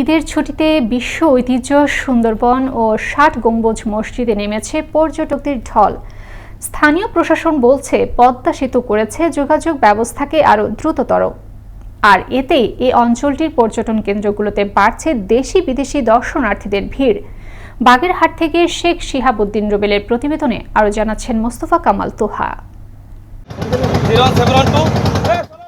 ঈদের ছুটিতে বিশ্ব ঐতিহ্য সুন্দরবন ও ষাট গম্বুজ মসজিদে নেমেছে পর্যটকদের ঢল। স্থানীয় প্রশাসন বলছে, পদ্মা সেতু করেছে, যোগাযোগ ব্যবস্থাকে আরও দ্রুততর। আর এতে এই অঞ্চলটির পর্যটন কেন্দ্রগুলোতে বাড়ছে দেশি বিদেশি দর্শনার্থীদের ভিড়। বাগেরহাট থেকে শেখ শিহাবুদ্দিন রুবেলের প্রতিবেদনে আরও জানাচ্ছেন মোস্তফা কামাল তোহা।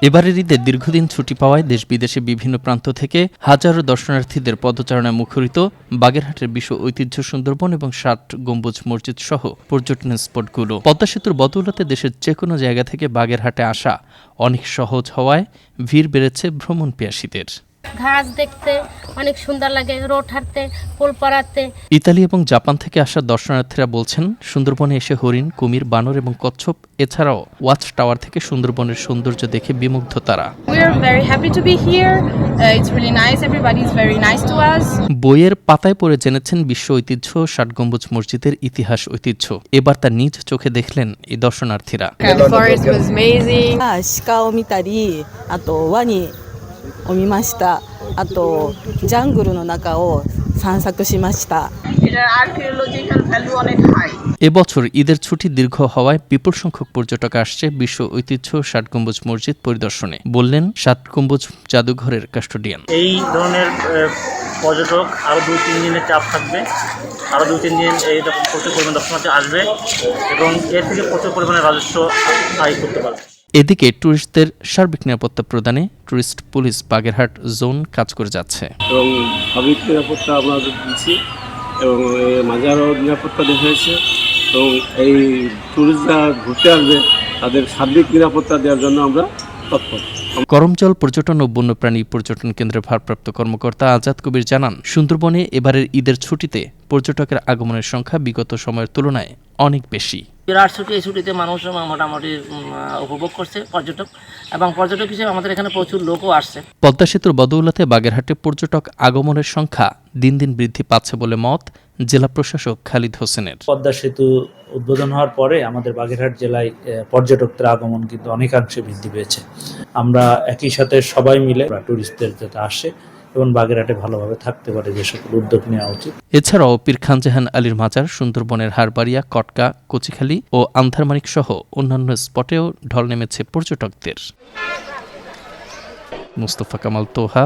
এবারের ঈদে দীর্ঘদিন ছুটি পাওয়ায় দেশ বিদেশে বিভিন্ন প্রান্ত থেকে হাজারো দর্শনার্থীদের পদচারণায় মুখরিত বাগেরহাটের বিশ্ব ঐতিহ্য সুন্দরবন এবং ষাট গম্বুজ মসজিদ সহ পর্যটন স্পটগুলো। পদ্মা সেতুর বদৌলতে দেশের যে কোনো জায়গা থেকে বাগেরহাটে আসা অনেক সহজ হওয়ায় ভিড় বেড়েছে ভ্রমণ পিয়াসীদের ঘাস দেখতে অনেক সুন্দর লাগে রোড হাঁটতে পোল পড়াতে ইতালি এবং জাপান থেকে আসা দর্শনার্থীরা বলছেন সুন্দরবনে এসে হরিণ কুমির বানর এবং কচ্ছপ এছাড়াও ওয়াচ টাওয়ার থেকে সুন্দরবনের সৌন্দর্য দেখে বিমুগ্ধ তারা We're very happy to be here. Uh, it's really nice. Everybody's very nice to us. বইয়ের পাতায় পড়ে জেনেছেন বিশ্ব ঐতিহ্য ষাট গম্বুজ মসজিদের ইতিহাস ঐতিহ্য এবার তা নিজ চোখে দেখলেন এই দর্শনার্থীরা を見たりあとワニを見ましたあとジャングルの中を散策しました এটার আর্কিওলজিক্যাল ভ্যালু অনেক হাই এবছর ঈদের ছুটি দীর্ঘ হওয়ায় বিপুল সংখ্যক পর্যটক আসছে বিশ্ব ঐতিহ্য ষাট গম্বুজ মসজিদ পরিদর্শনে বললেন ষাট গম্বুজ জাদুঘরের কাস্টোডিয়ান এই ধরনের আহ, পর্যটক আরও দুই তিন দিনের চাপ থাকবে আরও দুই তিন দিন এই রকম প্রচুর পরিমাণ দর্শনার্থী আসবে এবং এর থেকে প্রচুর পরিমাণে রাজস্ব আয় করতে পারবে এদিকে ট্যুরিস্টদের সার্বিক নিরাপত্তা প্রদানে ট্যুরিস্ট পুলিশ বাগেরহাট জোন কাজ করে যাচ্ছে। এবং পাবলিক নিরাপত্তা আমরা দিচ্ছি এবং মাজারও নিরাপত্তা দেখা হয়েছে এবং এই ট্যুরিস্টরা ঘুরতে আসবে তাদের সার্বিক নিরাপত্তা দেওয়ার জন্য আমরা তৎপর। করমজল পর্যটন ও বন্যপ্রাণী পর্যটন কেন্দ্রের ভারপ্রাপ্ত কর্মকর্তা আজাদ কবির জানান সুন্দরবনে এবারের ঈদের ছুটিতে পর্যটকের আগমনের সংখ্যা বিগত সময়ের তুলনায় অনেক বেশি। বিরাট ছুটি এই ছুটিতে মানুষ মোটামুটি উপভোগ করছে পর্যটক। এবং পর্যটক হিসেবে আমাদের এখানে প্রচুর লোকও আসছে। পদ্মা সেতুর বদৌলতে বাগেরহাটে পর্যটক আগমনের সংখ্যা দিন দিন বৃদ্ধি পাচ্ছে বলে মত জেলা প্রশাসক খালিদ হোসেনের। পদ্মা সেতু উদ্বোধন হওয়ার পরে আমাদের বাগেরহাট জেলায় আহ, পর্যটকদের আগমন কিন্তু অনেকাংশে বৃদ্ধি পেয়েছে। আমরা একই সাথে সবাই মিলে টুরিস্টদের যাতে আসে এবং বাগেরহাটে ভালোভাবে থাকতে পারে যে সকল উদ্যোগ নেওয়া উচিত। এছাড়াও পীর খানজাহান আলীর মাজার, সুন্দরবনের হারবাড়িয়া কটকা, কচিখালী ও আন্ধারমানিক সহ অন্যান্য স্পটেও ঢল নেমেছে পর্যটকদের। Mustafa Kamal Toha,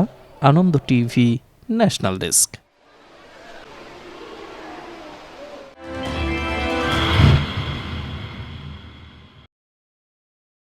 Ananda TV, national desk.